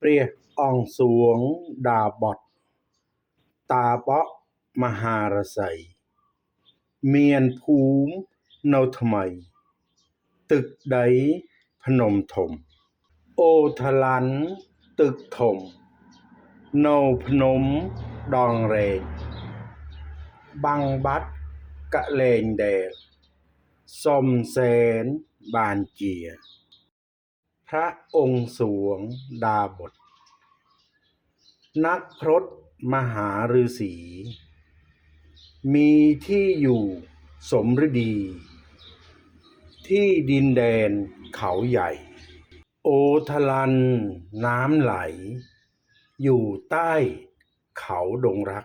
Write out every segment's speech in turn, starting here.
ព្រះអង្គសួងដាបទតាបក់មហាឫសីមានភូមិនៅថ្មី ទឹកដីភ្នំធំ អូរថ្លាន់ទឹកធំ នៅភ្នំដងរែកបាំងបាត់កលែងដែលសុំសែនបានជា พระองค์สวงดาบท นักพรตมหาฤาษีมีที่อยู่สมฤดี ที่ดินแดนเขาใหญ่ โอทลันน้ำไหล อยู่ใต้เขาดงรัก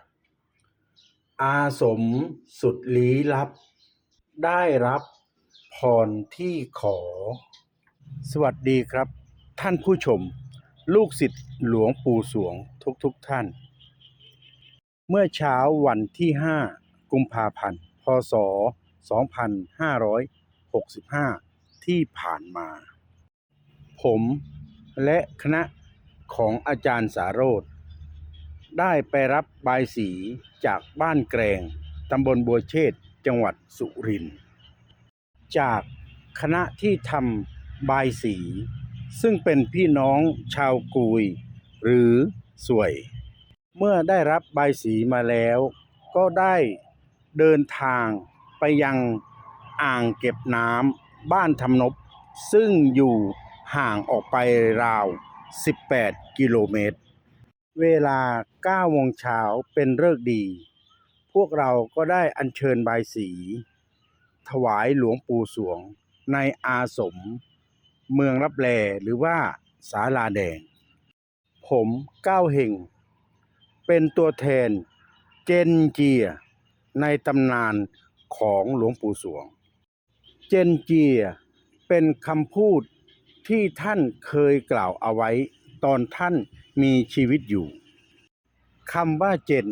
อาสมสุดลี้ลับ ได้รับพรที่ขอ สวัสดีครับ ท่านผู้ชม ลูกศิษย์หลวงปู่สวงทุกๆทท่าน เมื่อเช้าวันที่ 5 กุมภาพันธ์ พศ 2565 ที่ผ่านมา ผมและคณะของอาจารย์สาโรธได้ไปรับบายสีจากบ้านแกรงตำบลบัวเชษจังหวัดสุรินทร์จากคณะที่ทำ บายสี ซึ่งเป็นพี่น้องชาวกุย หรือสวย เมื่อได้รับบายสีมาแล้ว ก็ได้เดินทางไปยังอ่างเก็บน้ำบ้านทำนบ ซึ่งอยู่ห่างออกไปราว 18 กิโลเมตร เวลา9โมงเช้าเป็นฤกษ์ดี พวกเราก็ได้อัญเชิญบายสี ถวายหลวงปู่สวงในอาสม เมืองรับแลหรือว่าศาลาแดง ผมก้าวเฮงเป็นตัวแทนเจนเจีย ในตำนานของหลวงปู่สวง เจนเจียเป็นคำพูดที่ท่านเคยกล่าวเอาไว้ตอนท่านมีชีวิตอยู่คำว่าเจน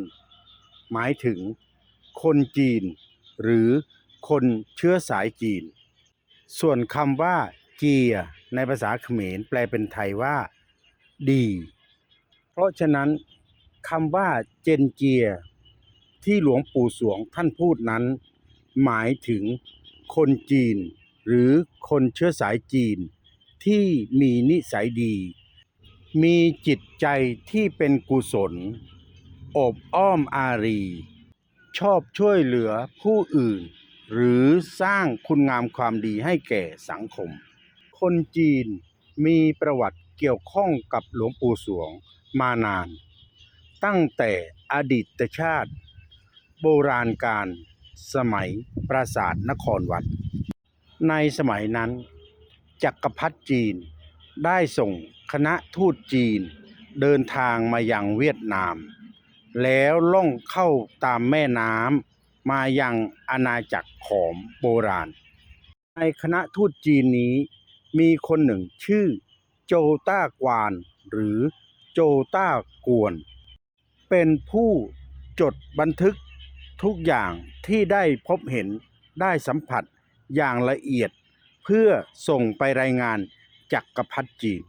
หมายถึง คนจีน หรือคนเชื้อสายจีน ส่วนคำว่า เจียในภาษาเขมรแปลเป็นไทยว่าดี เพราะฉะนั้นคำว่าเจนเจีย ที่หลวงปู่สวงท่านพูดนั้น หมายถึงคนจีน หรือคนเชื้อสายจีน ที่มีนิสัยดี มีจิตใจที่เป็นกุศล อบอ้อมอารี ชอบช่วยเหลือผู้อื่น หรือสร้างคุณงามความดีให้แก่สังคม คนจีนมีประวัติเกี่ยวข้องกับหลวงปู่สวงมานาน ตั้งแต่อดีตชาติ โบราณการสมัยปราสาทนครวัด ในสมัยนั้น จักรพรรดิจีนได้ส่งคณะทูตจีนเดินทางมายังเวียดนาม แล้วล่องเข้าตามแม่น้ำมายังอาณาจักรขอมโบราณ ในคณะทูตจีนนี้ มีคนหนึ่งชื่อโจต้ากวาน หรือโจต้ากวน เป็นผู้จดบันทึกทุกอย่างที่ได้พบเห็นได้สัมผัสอย่างละเอียด เพื่อส่งไปรายงานจักรพรรดิจีน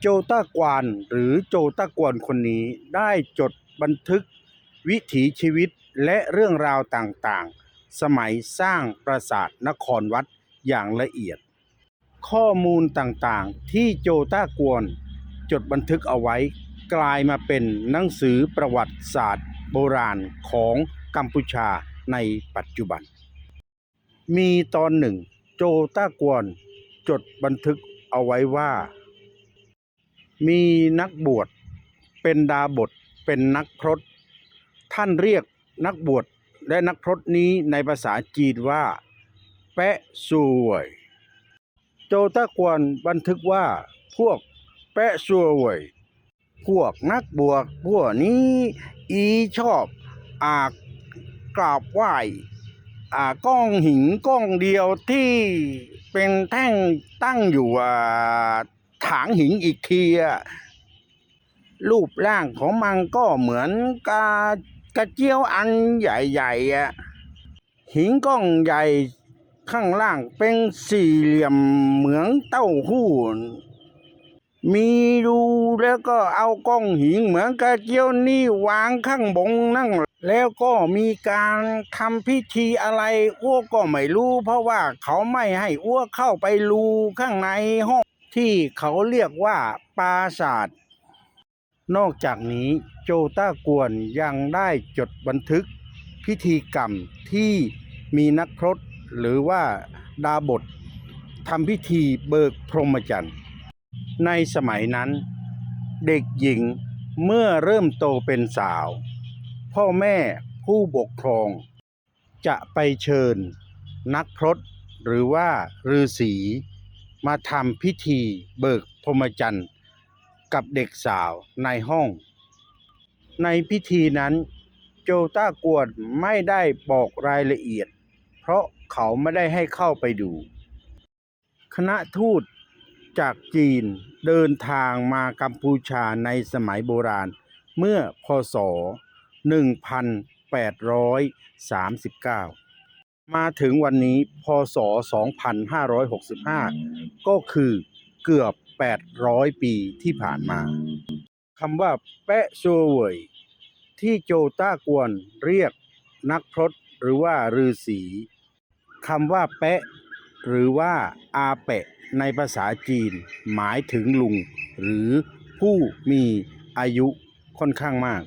โจต้ากวานหรือโจต้ากวนคนนี้ได้จดบันทึกวิถีชีวิตและเรื่องราวต่างๆ สมัยสร้างปราสาทนครวัดอย่างละเอียด ข้อมูลต่างๆ ที่โจต้ากวน จดบันทึกเอาไว้ กลายมาเป็นหนังสือประวัติศาสตร์ โบราณของกัมพูชาในปัจจุบัน มีตอนหนึ่ง โจต้ากวน จดบันทึกเอาไว้ว่า มีนักบวชเป็นดาบทเป็นนักพรตท่านเรียกนักบวชและนักพรตนี้ในภาษาจีนว่า แปะซวย โจต้ากวนบันทึกว่าพวกแปะซัวยพวกนักบวชพวกนี้อีชอบอากราบไหว้อ่าก้องหินก้องเดียวที่เป็นแท่งตั้งอยู่อ่าถางหินอีกทีอะรูปร่างของมันก็เหมือนกากระเจียวอันใหญ่ๆอะหินก้องใหญ่ ข้างล่างเป็นสี่เหลี่ยมเหมือนเต้าหู้ มีดูแล้วก็เอากล้องหิงเหมือนกระเจียวนี่วางข้างบงนั่ง แล้วก็มีการทำพิธีอะไรอ้วก็ไม่รู้ เพราะว่าเขาไม่ให้อ้วเข้าไปรูข้างในห้องที่เขาเรียกว่าปราศาสาทนอกจากนี้โจต้ากวนยังได้จดบันทึกพิธีกรรมที่มีนักพรต หรือว่าดาบททำพิธีเบิกพรหมจรรย์ ในสมัยนั้น เด็กหญิงเมื่อเริ่มโตเป็นสาว พ่อแม่ผู้ปกครอง จะไปเชิญ นักพรตหรือว่าฤาษีมาทำพิธีเบิกพรหมจรรย์กับเด็กสาวในห้อง ในพิธีนั้นโจต้ากวนไม่ได้บอกรายละเอียด เพราะ เขาไม่ได้ให้เข้าไปดู คณะทูตจากจีนเดินทางมากัมพูชาในสมัยโบราณเมื่อพศ 1839 มาถึงวันนี้พศ 2565 ก็คือเกือบ 800 ปีที่ผ่านมาคำว่าแปะโซเวยที่โจต้ากวนเรียกนักพรตหรือว่าฤาษี คำว่าแปะหรือว่าอาแปะ ในภาษาจีน หมายถึงลุง หรือผู้มีอายุค่อนข้างมาก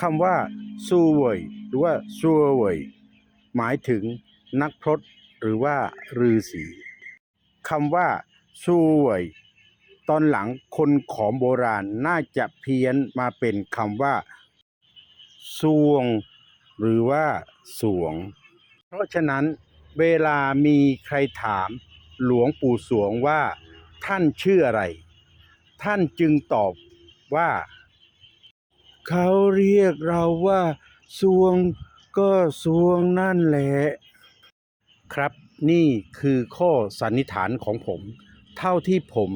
คำว่าซูเวยหรือว่าซัวเวยหมายถึงนักพรตหรือว่าฤาษีคำว่าซูเวยตอนหลังคนขอมโบราณน่าจะเพี้ยนมาเป็นคำว่าซวง หรือว่าสวง เพราะฉะนั้น เวลามีใครถามหลวงปู่สวงว่าท่านชื่ออะไร ท่านจึงตอบว่า เขาเรียกเราว่าสวงก็สวงนั่นแหละครับนี่คือข้อสันนิษฐานของผม เท่าที่ผม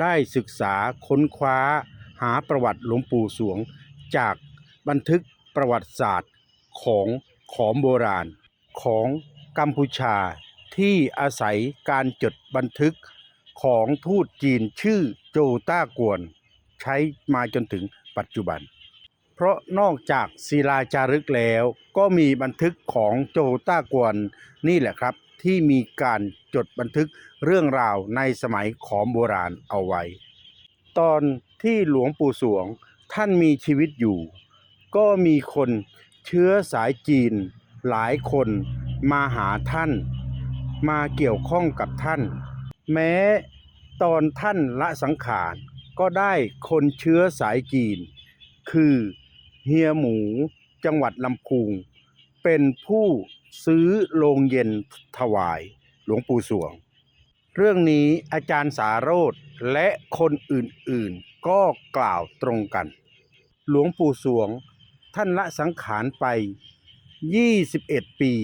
ได้ศึกษาค้นคว้าหาประวัติหลวงปู่สวง จากบันทึกประวัติศาสตร์ของขอมโบราณของ กัมพูชาที่อาศัยการจดบันทึกของทูตจีนชื่อโจต้ากวน ใช้มาจนถึงปัจจุบัน เพราะนอกจากศิลาจารึกแล้วก็มีบันทึกของโจต้ากวนนี่แหละครับ ที่มีการจดบันทึกเรื่องราวในสมัยขอมโบราณเอาไว้ ตอนที่หลวงปู่สวงท่านมีชีวิตอยู่ ก็มีคนเชื้อสายจีนหลายคน มาหาท่าน มาเกี่ยวข้องกับท่าน แม้ตอนท่านละสังขารก็ได้คนเชื้อสายจีน คือเฮียหมูจังหวัดลำพูงเป็นผู้ซื้อโรงเย็นถวายหลวงปู่สวง เรื่องนี้อาจารย์สาโรธและคนอื่นๆ ก็กล่าวตรงกัน หลวงปู่สวงท่านละสังขารไป 21 ปี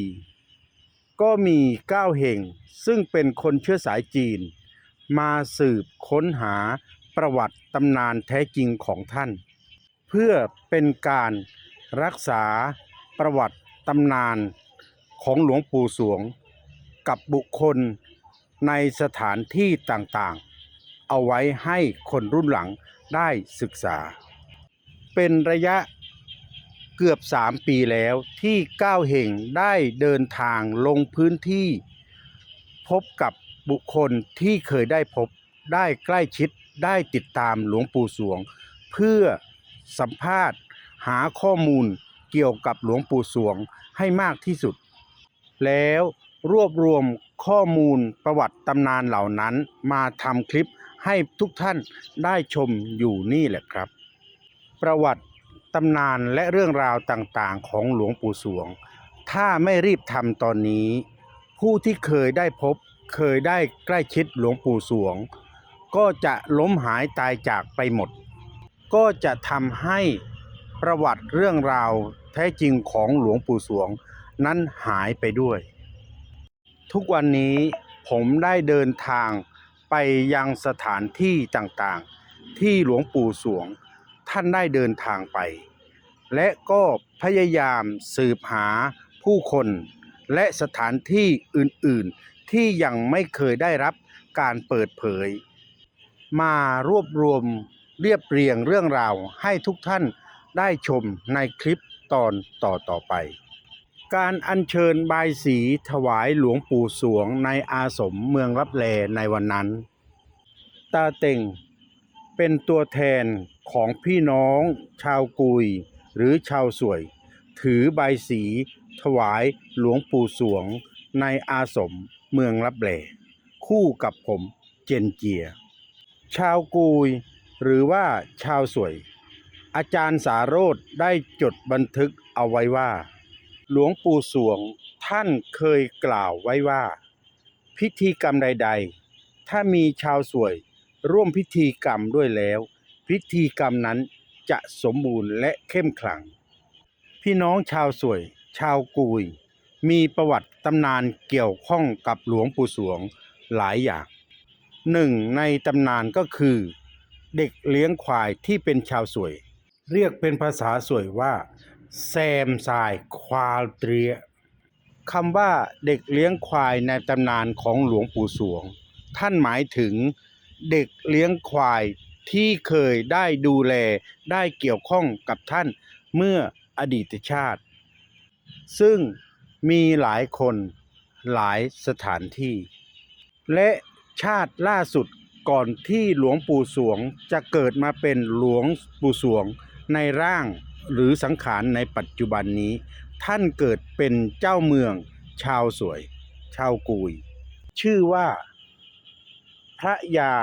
ก็มีเก้าเห่งซึ่งเป็นคนเชื้อสายจีน มาสืบค้นหาประวัติตำนานแท้จริงของท่าน เพื่อเป็นการรักษาประวัติตำนานของหลวงปู่สวง กับบุคคลในสถานที่ต่างๆ เอาไว้ให้คนรุ่นหลังได้ศึกษา เป็นระยะ เกือบ 3 ปีแล้วที่ก้าวเหงได้เดินทางลงพื้นที่ พบกับบุคคลที่เคยได้พบได้ใกล้ชิดได้ติดตามหลวงปู่สวง เพื่อสัมภาษณ์หาข้อมูลเกี่ยวกับหลวงปู่สวงให้มากที่สุด แล้วรวบรวมข้อมูลประวัติตำนานเหล่านั้นมาทำคลิปให้ทุกท่านได้ชมอยู่นี่แหละครับ ประวัติ ตำนานและเรื่องราวต่างๆ ของหลวงปู่สวง ถ้าไม่รีบทำตอนนี้ ผู้ที่เคยได้พบเคยได้ใกล้ชิดหลวงปู่สวง ก็จะล้มหายตายจากไปหมด ก็จะทำให้ประวัติเรื่องราวแท้จริงของหลวงปู่สวง นั้นหายไปด้วย ทุกวันนี้ผมได้เดินทางไปยังสถานที่ต่างๆ ที่หลวงปู่สวง ท่านได้เดินทางไป และก็พยายามสืบหาผู้คน และสถานที่อื่นๆ ที่ยังไม่เคยได้รับการเปิดเผย มารวบรวมเรียบเรียงเรื่องราวให้ทุกท่านได้ชมในคลิปตอนต่อต่อไป การอัญเชิญบายสีถวายหลวงปู่สวงในอาสมเมืองรับแลในวันนั้น ตาเต็ง เป็นตัวแทนของพี่น้องชาวกุย หรือชาวสวย ถือใบสี ถวายหลวงปู่สวง ในอาสมเมืองรับแลคู่กับผมเจนเจีย ชาวกุย หรือว่าชาวสวย อาจารย์สาโรธได้จดบันทึกเอาไว้ว่า หลวงปู่สวงท่านเคยกล่าวไว้ว่า พิธีกรรมใด ๆ ถ้ามีชาวสวย ร่วมพิธีกรรมด้วยแล้ว พิธีกรรมนั้นจะสมบูรณ์และเข้มขลัง พี่น้องชาวสวย ชาวกุย มีประวัติตำนานเกี่ยวข้องกับหลวงปู่สวงหลายอย่างหนึ่งในตำนานก็คือ เด็กเลี้ยงควายที่เป็นชาวสวย เรียกเป็นภาษาสวยว่า แซมทรายควาเตรียคำว่าเด็กเลี้ยงควายในตำนานของหลวงปู่สวง ท่านหมายถึง เด็กเลี้ยงควายที่เคยได้ดูแลได้เกี่ยวข้องกับท่านเมื่ออดีตชาติ ซึ่งมีหลายคนหลายสถานที่ และชาติล่าสุดก่อนที่หลวงปู่สวงจะเกิดมาเป็นหลวงปู่สวงในร่างหรือสังขารในปัจจุบันนี้ ท่านเกิดเป็นเจ้าเมือง ชาวสวย ชาวกุย ชื่อว่า พระยา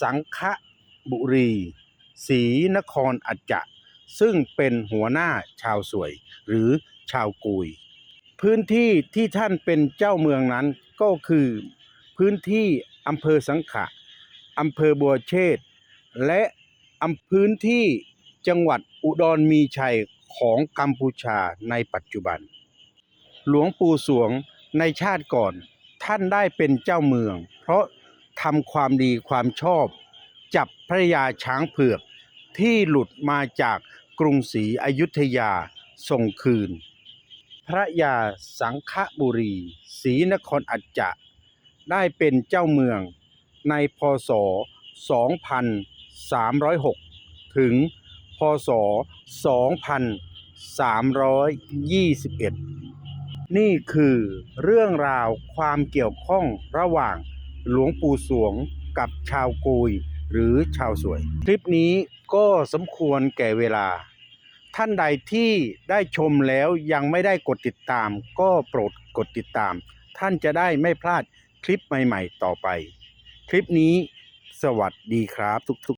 สังฆบุรีศรีนครอัจจะ ซึ่งเป็นหัวหน้าชาวสวยหรือชาวกุย พื้นที่ที่ท่านเป็นเจ้าเมืองนั้นก็คือ พื้นที่อำเภอสังขะอำเภอบัวเชษและอำพื้นที่จังหวัดอุดรมีชัยของกัมพูชาในปัจจุบัน หลวงปู่สวงในชาติก่อนท่านได้เป็นเจ้าเมือง เพราะ ทำความดีความชอบ จับพระยาช้างเผือก ที่หลุดมาจากกรุงศรีอยุธยาส่งคืน พระยาสังฆบุรีศรีนครอัจจะได้เป็นเจ้าเมืองในพศ 2306 ถึง พศ 2321 นี่คือเรื่องราวความเกี่ยวข้องระหว่าง หลวงปู่สวงกับชาวกุยหรือชาวสวย คลิปนี้ก็สมควรแก่เวลา ท่านใดที่ได้ชมแล้วยังไม่ได้กดติดตาม ก็โปรดกดติดตาม ท่านจะได้ไม่พลาดคลิปใหม่ ๆ ต่อไป คลิปนี้สวัสดีครับทุกๆ